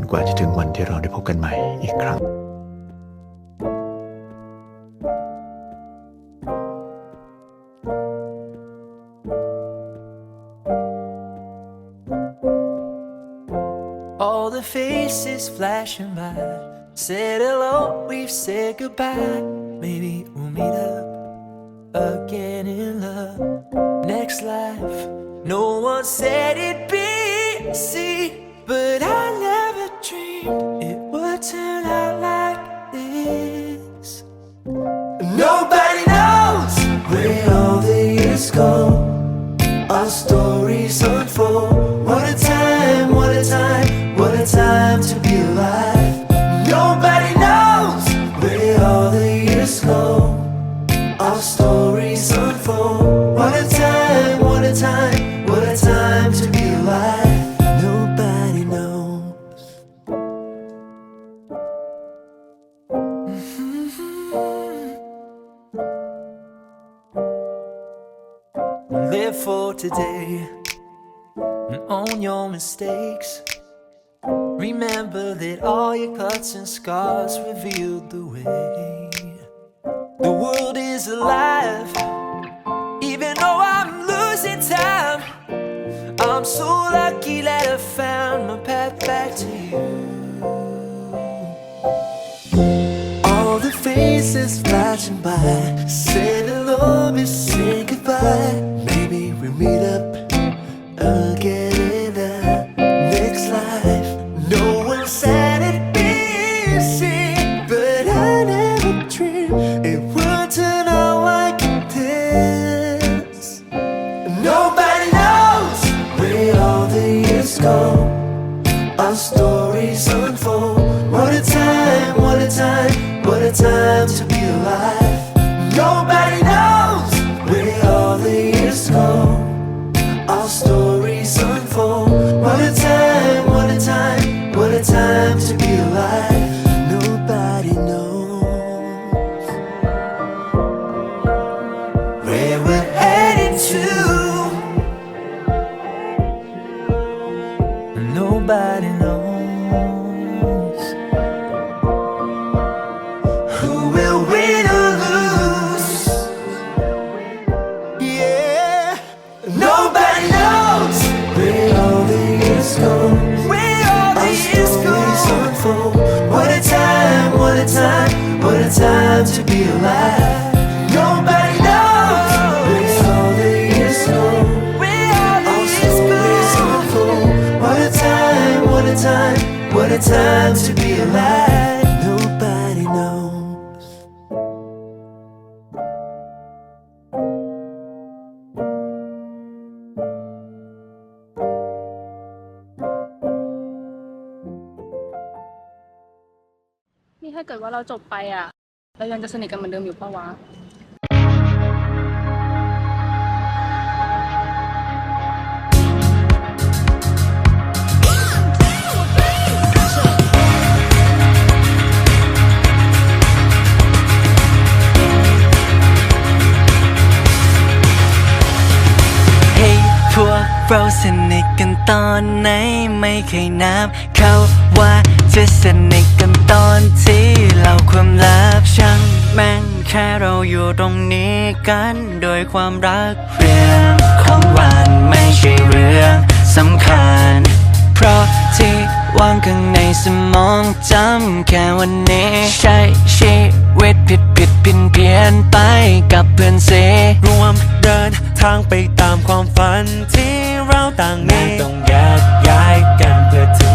นกว่าจะถึงวันที่เราได้พบกันใหม่อีกครั้ง All the faces flashing by said hello, we've said goodbye. Maybe we'll meet up again in love. Next life, no one said it'd be easy, Stories unfold. What a time, what a time, what a time to be alive. Nobody knows where all the years go. Our stories unfold. What a time, what a time, what a time to be alive. Nobody knows. Mm-hmm. Live for today own your mistakes. Remember that all your cuts and scars revealed the way. The world is alive, even though I'm losing time. I'm so lucky that I found my path back to you. All the faces flashing by a time to be alive. Nobody knows. นี่ถ้าเกิดว่าเราจบไปอะ เรายังจะสนิทกันเหมือนเดิมอยู่ปะวะ เราสนิทกันตอนไหนไม่เคยนับ เขาว่าจะสนิทกันตอนที่เราความลับช่างแม่งแค่เราอยู่ตรงนี้กันโดยความรักเรื่องของวันไม่ใช่เรื่องสำคัญ เพราะที่วางข้างในสมองจำแค่วันนี้ ใช้ชีวิตผิดผิดเพี้ยนเพี้ยนไปกับเพื่อนเสรวม เดินทางไปตามความฝันที่เราต่างมีต้องแยกย้ายกันเพื่อถึง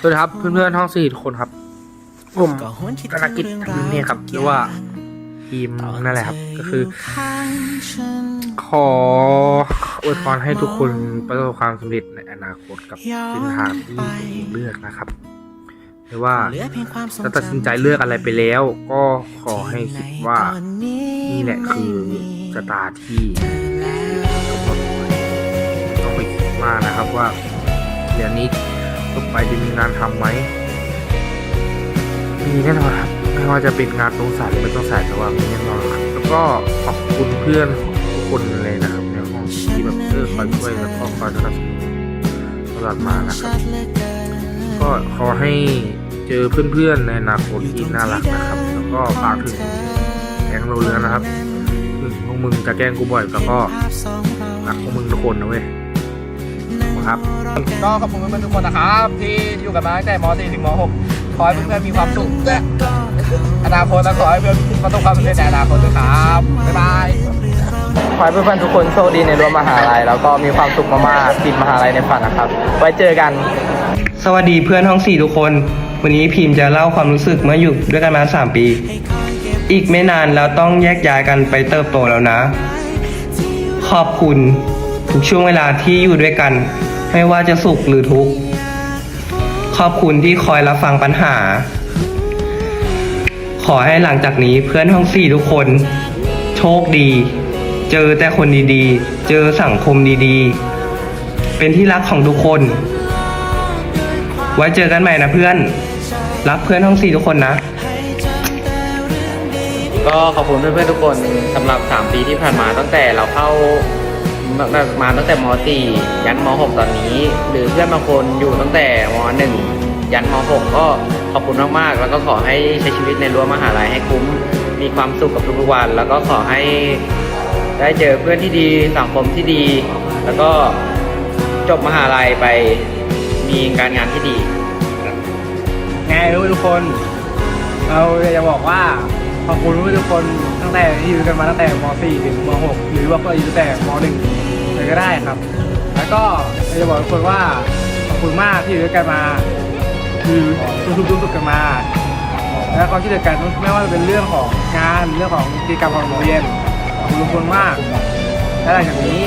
สวัสดีครับเพื่อนๆท้องสี่คนครับผมธนกิจพิมพ์เนี่ยครับหรือว่าทีมนั่นแหละครับ ก็คือ ขออวยพรให้ทุกคนประสบความสำเร็จในอนาคตกับเส้นทางที่คุณเลือกนะครับไม่ว่าจะตัดสินใจเลือกอะไรไปแล้ว ก็ขอให้คิดว่านี่แหละคือชะตาที่กำหนดไว้ต้องไปคิดมากนะครับว่าเดี๋ยวนี้ ต่อไปจะมีงานทำไหมมีแน่นอนครับไม่ว่าจะเป็นงานตรงสายหรือไม่ตรงสายแต่ว่ามีแน่นอนครับแล้วก็ขอบคุณเพื่อนทุกคนเลยนะครับในห้องที่แบบเออคอยช่วยแล้วก็คอยสนับสนุนตลอดมานะครับก็ขอให้เจอเพื่อนๆในอนาคตที่น่ารักนะครับ แล้วก็ฝากถึงแก๊งโรเรือนะครับถึงพวกมึงจะแกล้งกูบ่อยแต่ก็รักพวกมึงทุกคนนะเว้ย คุณครับ ก็ขอบคุณเพื่อนๆทุกคนนะครับ ที่อยู่กันมาตั้งแต่ม .4 ถึงม .6 ขอให้เพื่อนๆมีความสุขและอนาคตและขอให้เพื่อนประสบความสำเร็จในอนาคตด้วยครับบ๊ายบายขอให้เพื่อนๆทุกคนโชคดีในรั้วมหาลัยแล้วก็มีความสุขมากๆติดมหาลัยในฝันนะครับ ไว้เจอกัน สวัสดีเพื่อนห้องสี่ทุกคน วันนี้พิมพ์จะเล่าความรู้สึกเมื่ออยู่ด้วยกันมาสามปี อีกไม่นานเราต้องแยกย้ายกันไปเติบโตแล้วนะ ขอบคุณทุกช่วงเวลาที่อยู่ด้วยกัน ไม่ว่าจะสุขหรือทุกข์ ขอบคุณที่คอยรับฟังปัญหา ขอให้หลังจากนี้เพื่อนห้องสี่ทุกคน โชคดี เจอแต่คนดีๆ เจอสังคมดีๆ เป็นที่รักของทุกคน ไว้เจอกันใหม่นะเพื่อน รักเพื่อนห้องสี่ทุกคนนะ ก็ขอบคุณเพื่อนๆทุกคนสำหรับ 3 ปีที่ผ่านมาตั้งแต่เราเข้า มาตั้งแต่ม .4 ยันม .6 ตอนนี้ หรือเพื่อนบางคนอยู่ตั้งแต่ม .1 ยันม .6 ก็ขอบคุณมากๆ แล้วก็ขอให้ใช้ชีวิตในรั้วมหาลัยให้คุ้ม มีความสุขกับทุกๆวัน แล้วก็ขอให้ได้เจอเพื่อนที่ดีสังคมที่ดี แล้วก็จบมหาลัยไปมีการงานที่ดีไงทุกคน เราจะบอกว่าขอบคุณทุกคน ตั้งแต่ที่อยู่กันมาตั้งแต่ม .4 ถึงม .6 หรือว่าก็อยู่ตั้งแต่ม .1 เลยก็ได้ครับ แล้วก็เราจะบอกทุกคนว่าขอบคุณมากที่อยู่ด้วยกันมา คือทุกๆทุกๆกันมา แล้วความช่เหลือกันไม่ว่าจะเป็นเรื่องของงานเรื่องของกิจกรรมของโรงเรียนขอบคุณทุกคนมาก และหลังจากนี้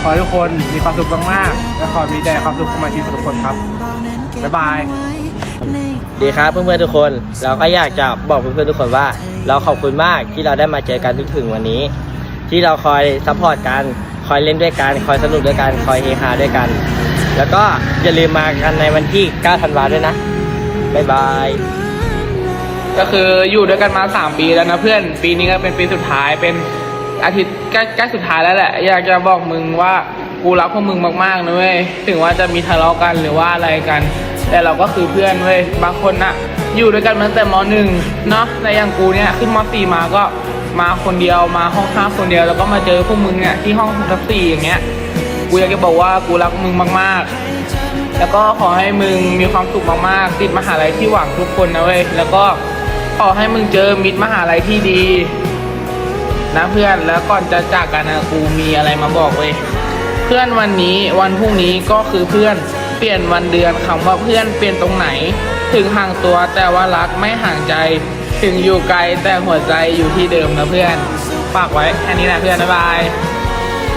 ขอให้ทุกคนมีความสุขมากๆและขอมีแต่ความสุขเข้ามาที่ทุกคนครับบ๊ายบาย ดีครับเพื่อนๆทุกคน เราก็อยากจะบอกเพื่อนๆทุกคนว่า เราขอบคุณมากที่เราได้มาเจอกันถึงวันนี้ ที่เราคอยซัพพอร์ตกัน คอยเล่นด้วยกัน คอยสนุกด้วยกัน คอยเฮฮาด้วยกัน แล้วก็อย่าลืมมากันในวันที่ 9 ธันวาด้วยนะ บ๊ายบาย ก็คืออยู่ด้วยกันมา 3 ปีแล้วนะเพื่อน ปีนี้ก็เป็นปีสุดท้าย เป็นอาทิตย์ใกล้ใกล้สุดท้ายแล้วแหละ อยากจะบอกมึงว่ากูรักพวกมึงมากๆนะเว้ย ถึงว่าจะมีทะเลาะกันหรือว่าอะไรกัน แต่เราก็คือเพื่อนเว้ย บางคนน่ะ อยู่ด้วยกันมาตั้งแต่มหนึ่งเนาะในอย่างกูเนี่ยขึ้นมสี่มาก็มาคนเดียวมาห้องห้าคนเดียวแล้วก็มาเจอพวกมึงเนี่ยที่ห้องทับสี่อย่างเงี้ยกูอยากจะบอกว่ากูรักมึงมากๆ แล้วก็ขอให้มึงมีความสุขมากๆติดมหาลัยที่หวังทุกคนนะเว้ยแล้วก็ขอให้มึงเจอมิตรมหาลัยที่ดีนะเพื่อนแล้วก่อนจะจากกันนะกูมีอะไรมาบอกเว้ยเพื่อนวันนี้วันพรุ่งนี้ก็คือเพื่อนเปลี่ยนวันเดือนคำว่าเพื่อนเปลี่ยนตรงไหน ถึงห่างตัวแต่ว่ารักไม่ห่างใจ ถึงอยู่ไกลแต่หัวใจอยู่ที่เดิมนะเพื่อนฝากไว้แค่นี้นะเพื่อนบ๊ายบาย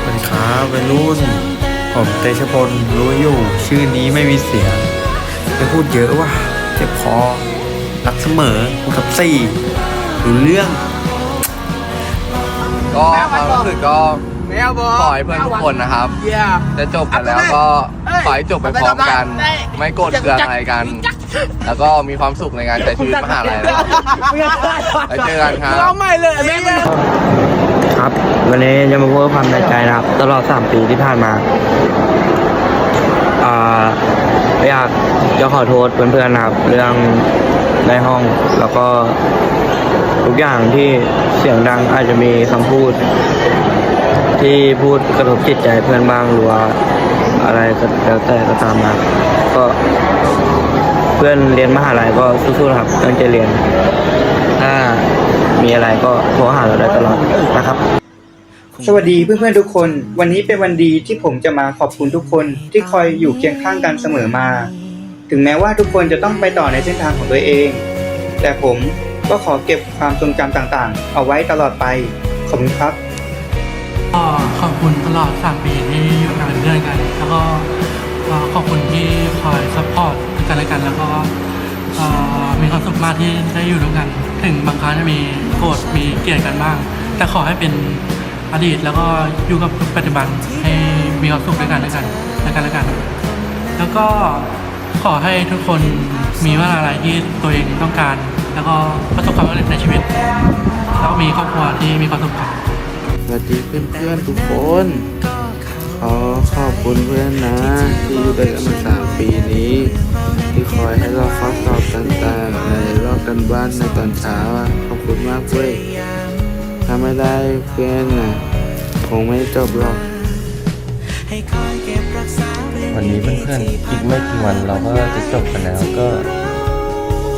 สวัสดีครับวัยรุ่นผมเตชพลรู้อยู่ ชื่อนี้ไม่มีเสียงไม่พูดเยอะว่ะเจ็บคอรักเสมอกูกับสี่รู้เรื่อง ก็ความรู้สึกก็ขอให้เพื่อนทุกคนนะครับ จะจบกันแล้วก็ขอให้จบไปพร้อมกัน ไม่โกรธเคืองอะไรกัน แล้วก็มีความสุขในการใช้ชีวิตมหาลัยนะครับไปเจอกันครับครับ วันนี้จะมาพูดความในใจนะครับ ตลอด 3 ปีที่ผ่านมาอ่าอยากจะขอโทษเพื่อนๆนะครับ เรื่องในห้องแล้วก็ทุกอย่างที่เสียงดังอาจจะมีคำพูด ที่พูดกระทบจิตใจเพื่อนบ้างหรือว่าอะไรก็แล้วแต่ก็ตามนะครับก็ เพื่อนเรียนมหาลัยก็สู้ๆนะครับตั้งใจเรียน ถ้ามีอะไรก็โทรหาเราได้ตลอดนะครับ สวัสดีเพื่อนๆทุกคน วันนี้เป็นวันดีที่ผมจะมาขอบคุณทุกคนที่คอยอยู่เคียงข้างกันเสมอมา ถึงแม้ว่าทุกคนจะต้องไปต่อในเส้นทางของตัวเอง แต่ผมก็ขอเก็บความทรงจำต่างๆ เอาไว้ตลอดไป ขอบคุณครับก็ขอบคุณตลอด3ปีที่อยู่กันเป็นเพื่อนกัน แล้วก็เอ่อขอบคุณที่คอยซัพพอร์ต กันและกัน แล้วก็มีความสุขมากที่ได้อยู่ด้วยกัน ถึงบางครั้งจะมีโกรธมีเกลียดกันบ้าง แต่ขอให้เป็นอดีตแล้วก็อยู่กับปัจจุบันให้มีความสุขด้วยกันและกันและกันและกัน แล้วก็ขอให้ทุกคนมีว่าอะไรที่ตัวเองต้องการ แล้วก็ประสบความสำเร็จในชีวิต แล้วก็มีครอบครัวที่มีความสุขครับสวัสดีเพื่อนๆทุกคน ขอขอบคุณเพื่อนนะ ที่อยู่ด้วยกันมาสามปีนี้ ที่คอยให้เราข้อสอบต่างๆในรอบกันบ้านในตอนเช้าขอบคุณมากเว้ยถ้าไม่ได้เพื่อนนะคงไม่จบหรอกวันนี้เพื่อนๆ อีกไม่กี่วันเราก็จะจบกันแล้วก็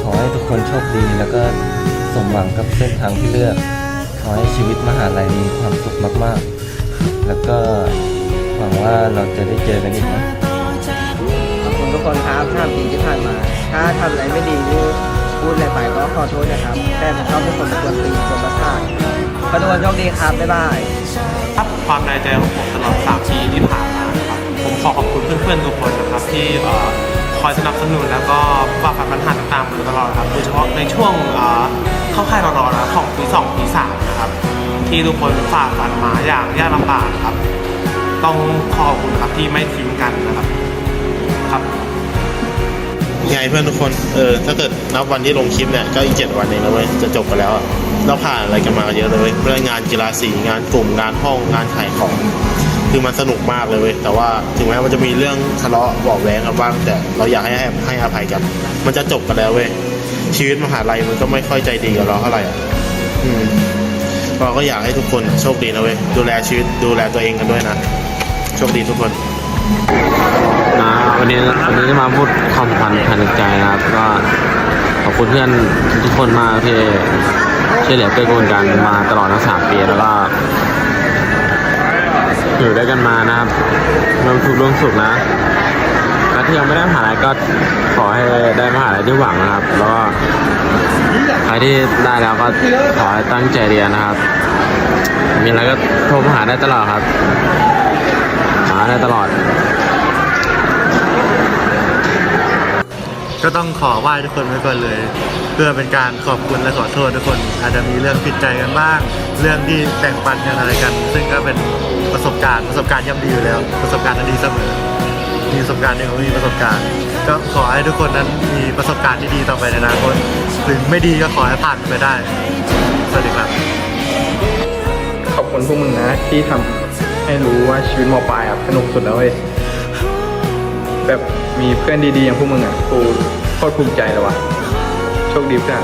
ขอให้ทุกคนโชคดีแล้วก็สมหวังกับเส้นทางที่เลือก ขอให้ชีวิตมหาลัยมีความสุขมากๆ แล้วก็ หวังว่าเราจะได้เจอกันอีกนะขอบคุณทุกคนครับทำปีที่ผ่านมา ถ้าทำอะไรไม่ดีหรือพูดอะไรไปก็ขอโทษนะครับ แต่ผมชอบทุกคนเป็นคนตีคนประสาทขอทุกคนโชคดีครับ บ๊ายบายครับความในใจของผมตลอด 3 ปีที่ผ่านมาครับผมขอขอบคุณเพื่อนๆทุกคนนะครับที่เอ่อคอยสนับสนุนแล้วก็ฝ่าฟันปัญหาต่างๆมาโดยตลอดครับโดยเฉพาะในช่วงเอ่อเข้าค่ายรอๆนะของปี2ปี3นะครับที่ทุกคนฝ่าฟันมาอย่างยากลำบากครับ ต้องขอบคุณครับที่ไม่ทิ้งกันนะครับครับยังไงเพื่อนทุกคน เออ ถ้าเกิดนับวันที่ลงคลิปเนี่ย ก็อีกเจ็ดวันเองนะเว้ย จะจบไปแล้วอะเราผ่านอะไรกันมาเยอะเลยเว้ยเรื่องงานกีฬาสีงานกลุ่มงานห้องงานขายของ คือมันสนุกมากเลยเว้ย แต่ว่าถึงแม้มันจะมีเรื่องทะเลาะบอกแว้งกันบ้าง แต่เราอยากให้ให้ให้อภัยกัน มันจะจบกันแล้วเว้ย ชีวิตมหาลัยมันก็ไม่ค่อยใจดีกับเราเท่าไหร่อะอืมเราก็อยากให้ทุกคนโชคดีนะเว้ย ดูแลชีวิตดูแลตัวเองกันด้วยนะ โชคดีทุกคนนะวันนี้วันนี้จะมาพูดความพันภายในใจนะครับก็ขอบคุณเพื่อนทุกคนมากที่ช่วยเหลือเกื้อกูลกันมาตลอดทั้งสามปีแล้วก็อยู่ด้วยกันมานะครับร่วมทุกข์ร่วมสุขนะและที่ยังไม่ได้มหาลัยก็ขอให้ได้มหาลัยที่หวังนะครับ แล้วก็ใครที่ได้แล้วก็ขอให้ตั้งใจเรียนนะครับ มีอะไรก็โทรมาหาได้ตลอดครับ ได้ตลอด ก็ต้องขอไหว้ทุกคนไว้ก่อนเลย เพื่อเป็นการขอบคุณและขอโทษทุกคน อาจจะมีเรื่องผิดใจกันบ้าง เรื่องที่แบ่งปันกันอะไรกัน ซึ่งก็เป็นประสบการณ์ประสบการณ์ย่ำดีอยู่แล้ว ประสบการณ์นั้นดีเสมอ มีประสบการณ์หนึ่งก็มีประสบการณ์ ก็ขอให้ทุกคนนั้นมีประสบการณ์ที่ดีต่อไปในอนาคตถึงไม่ดีก็ขอให้ผ่านไปได้ สวัสดีครับ ขอบคุณพวกมึงนะที่ทำ ให้รู้ว่าชีวิตมปลายอะสนุกสุดแล้วเว้ยแบบมีเพื่อนดีๆอย่างพวกมึงอะกูโคตรภูมิใจเลยว่ะโชคดีเพื่อน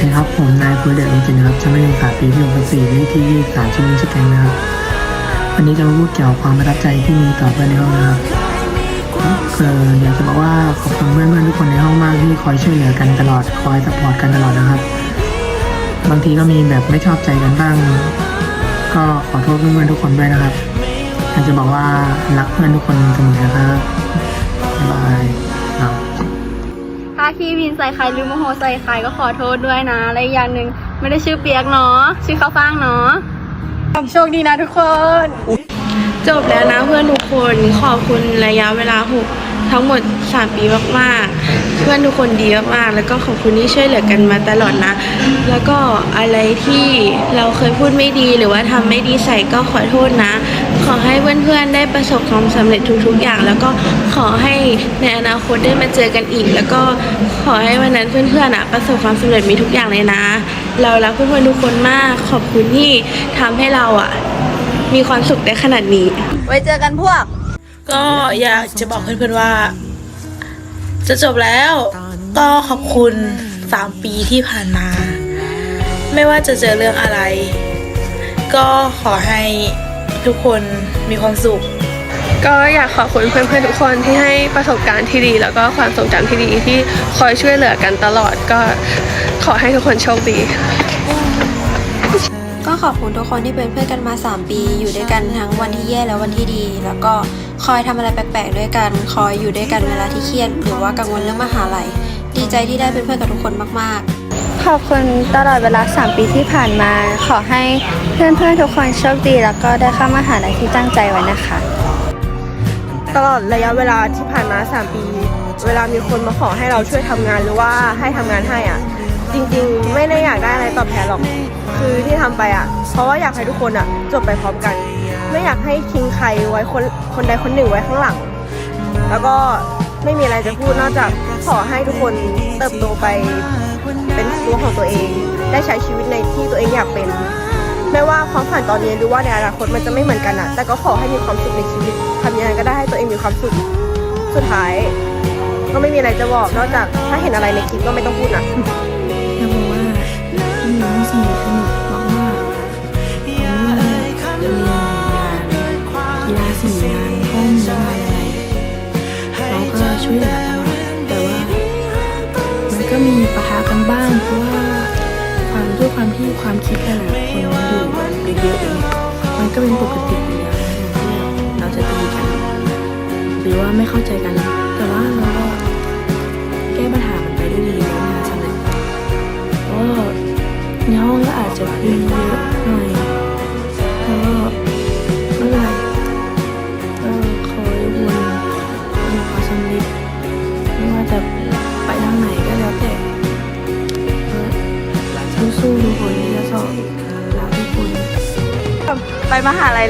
นะครับผมนายภูเดชจริงๆนะครับชั้นมัธยมศึกษาปีที่64เลขที่23ชื่อมิสแกงนะครับวันนี้จะมาพูดเกี่ยวกับความประทับใจที่มีต่อเพื่อนในห้องนะครับเอออยากจะบอกว่าขอบคุณเพื่อนๆทุกคนในห้องมากที่คอยช่วยเหลือกันตลอดคอยสปอร์ตกันตลอดนะครับ บางทีก็มีแบบไม่ชอบใจกันบ้าง ก็ขอโทษเพื่อนๆทุกคนด้วยนะครับอยากจะบอกว่ารักเพื่อนทุกคนเสมอนะครับบ๊ายบายครับถ้าขี้วินใส่ใครหรือโมโหใส่ใครก็ขอโทษด้วยนะและอีกอย่างหนึ่งไม่ได้ชื่อเปียกเนาะชื่อข้าวฟ่างเนาะโชคดีนะทุกคน จบแล้วนะเพื่อนทุกคนขอบคุณระยะเวลาหก ทั้งหมด 3 ปีมากๆ เพื่อนทุกคนดีมากๆ แล้วก็ขอบคุณที่ช่วยเหลือกันมาตลอดนะ แล้วก็อะไรที่เราเคยพูดไม่ดีหรือว่าทำไม่ดีใส่ก็ขอโทษนะ ขอให้เพื่อนๆได้ประสบความสำเร็จทุกๆอย่าง แล้วก็ขอให้ในอนาคตได้มาเจอกันอีก แล้วก็ขอให้วันนั้นเพื่อนๆอะประสบความสำเร็จมีทุกอย่างเลยนะ เรารักเพื่อนๆทุกคนมากขอบคุณที่ทำให้เราอะมีความสุขได้ขนาดนี้ ไว้เจอกันพวก ก็อยากจะบอกเพื่อนๆว่า จะจบแล้วก็ขอบคุณสามปีที่ผ่านมา ไม่ว่าจะเจอเรื่องอะไร ก็ขอให้ทุกคนมีความสุข ก็อยากขอบคุณเพื่อนๆทุกคนที่ให้ประสบการณ์ที่ดี แล้วก็ความทรงจำที่ดีที่คอยช่วยเหลือกันตลอดก็ขอให้ทุกคนโชคดี ก็ขอบคุณทุกคนที่เป็นเพื่อนกันมา 3 ปี อยู่ด้วยกันทั้งวันที่แย่และวันที่ดี แล้วก็ คอยทำอะไรแปลกๆด้วยกัน คอยอยู่ด้วยกันเวลาที่เครียดหรือว่ากังวลเรื่องมหาลัย ดีใจที่ได้เป็นเพื่อนกับทุกคนมากๆ ขอบคุณตลอดเวลา 3 ปีที่ผ่านมา ขอให้เพื่อนๆทุกคนโชคดีแล้วก็ได้เข้ามหาลัยที่ตั้งใจไว้นะคะ ตลอดระยะเวลาที่ผ่านมา 3 ปี เวลามีคนมาขอให้เราช่วยทำงานหรือว่าให้ทำงานให้อะจริงๆ ไม่ได้อยากได้อะไรตอบแทนหรอก คือที่ทำไปอะ เพราะว่าอยากให้ทุกคนอะ จบไปพร้อมกัน ไม่อยากให้ทิ้งใครไว้คนคนใดคนหนึ่งไว้ข้างหลัง แล้วก็ไม่มีอะไรจะพูดนอกจากขอให้ทุกคนเติบโตไปเป็นตัวของตัวเอง ได้ใช้ชีวิตในที่ตัวเองอยากเป็น ไม่ว่าความฝันตอนนี้หรือว่าในอนาคตมันจะไม่เหมือนกันอะแต่ก็ขอให้มีความสุขในชีวิตทำยังไงก็ได้ให้ตัวเองมีความสุขสุดท้าย ก็ไม่มีอะไรจะบอกนอกจากถ้าเห็นอะไรในคลิปก็ไม่ต้องพูดนะอยากบอกว่าพี่น้อง ช่วยเหลือตลอดแต่ว่ามันก็มีปะทะกันบ้างเพราะว่าความด้วยความที่ความคิดแต่ละคนอยู่เยอะๆเองมันก็เป็นปกติอยู่แล้วนะที่เราจะตีกัน หรือว่าไม่เข้าใจกัน แต่ว่าเราก็แก้ปัญหามันไปด้วยดีแล้วงานสำเร็จก็ในห้องก็อาจจะคุยเยอะ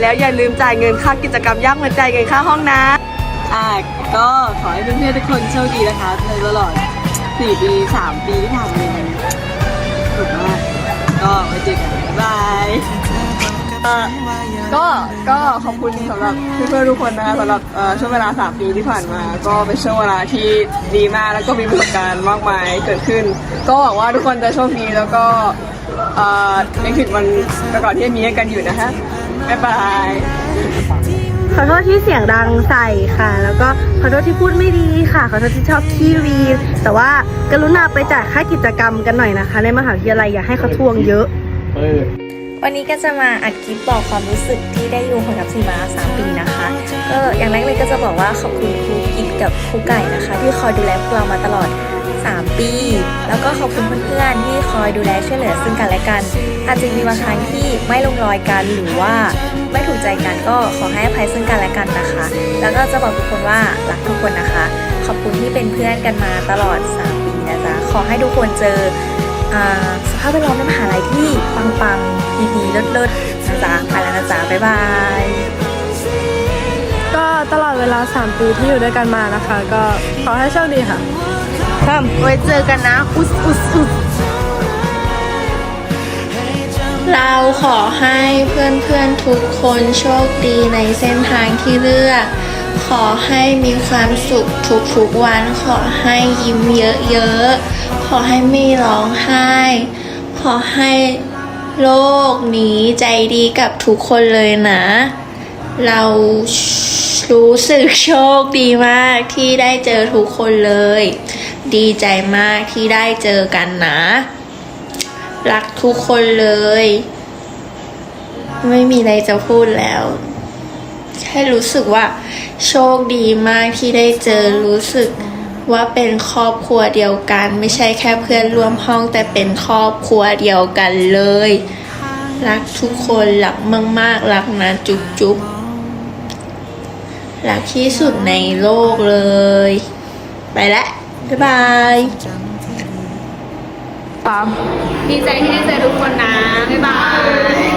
แล้วอย่าลืมจ่ายเงินค่ากิจกรรมยากเหมือนจ่ายเงินค่าห้องนะอะก็ขอให้เพื่อนๆทุกคนโชคดีนะคะในตลอด 4 ปี 3 ปีที่ผ่านมาเนี่ยสุดมากก็ไว้เจอกันบ๊ายบายก็ก็ขอบคุณสำหรับเพื่อนๆทุกคนนะคะสำหรับเอ่อช่วงเวลา 3 ปีที่ผ่านมา ก็เป็นช่วงเวลาที่ดีมากแล้วก็มีประสบการณ์มากมายเกิดขึ้น ก็หวังว่าทุกคนจะโชคดีแล้วก็เอ่อยังถึงวันประกอบที่มีให้กันอยู่นะคะ บ๊ายบาย ขอโทษที่เสียงดังใส่ค่ะ แล้วก็ขอโทษที่พูดไม่ดีค่ะ ขอโทษที่ชอบขี้วีนแต่ว่ากรุณาไปจ่ายค่ากิจกรรมกันหน่อยนะคะ ในมหาวิทยาลัยอย่าให้เขาทวงเยอะ วันนี้ก็จะมาอัดคลิปบอกความรู้สึกที่ได้อยู่กับสีมาสามปีนะคะ ก็อย่างแรกเลยก็จะบอกว่าขอบคุณครู กับครูไก่นะคะ ที่คอยดูแลพวกเรามาตลอด 3 ปี แล้วก็ขอบคุณเพื่อนๆที่คอยดูแลช่วยเหลือซึ่งกันและกัน อาจจะมีบางครั้งที่ไม่ลงรอยกันหรือว่าไม่ถูกใจกันก็ขอให้อภัยซึ่งกันและกันนะคะ แล้วก็จะบอกทุกคนว่ารักทุกคนนะคะ ขอบคุณที่เป็นเพื่อนกันมาตลอด 3 ปีนะจ๊ะขอให้ทุกคนเจอสภาพแวดล้อมในมหาลัยที่ปังๆดีๆเลิศๆนะจ๊ะไปแล้วนะจ๊ะบ๊ายบาย ตลอดเวลา 3 ปีที่อยู่ด้วยกันมานะคะ ก็ขอให้โชคดีค่ะทำไว้เจอกันนะ อุสอุสอุสเราขอให้เพื่อนๆทุกคนโชคดีในเส้นทางที่เลือก ขอให้มีความสุขทุกๆวัน ขอให้ยิ้มเยอะๆ ขอให้ไม่ร้องไห้ ขอให้โลกนี้ใจดีกับทุกคนเลยนะ เรารู้สึกโชคดีมากที่ได้เจอทุกคนเลย ดีใจมากที่ได้เจอกันนะ รักทุกคนเลย ไม่มีอะไรจะพูดแล้ว แค่รู้สึกว่า โชคดีมากที่ได้เจอรู้สึกว่าเป็นครอบครัวเดียวกัน ไม่ใช่แค่เพื่อนร่วมห้องแต่เป็นครอบครัวเดียวกันเลย รักทุกคนรักมากๆ รักนะจุ๊บจุ๊บ รักที่สุดในโลกเลย ไปแล้วบ๊ายบายดีใจที่ได้เจอทุกคนนะ บ๊ายบาย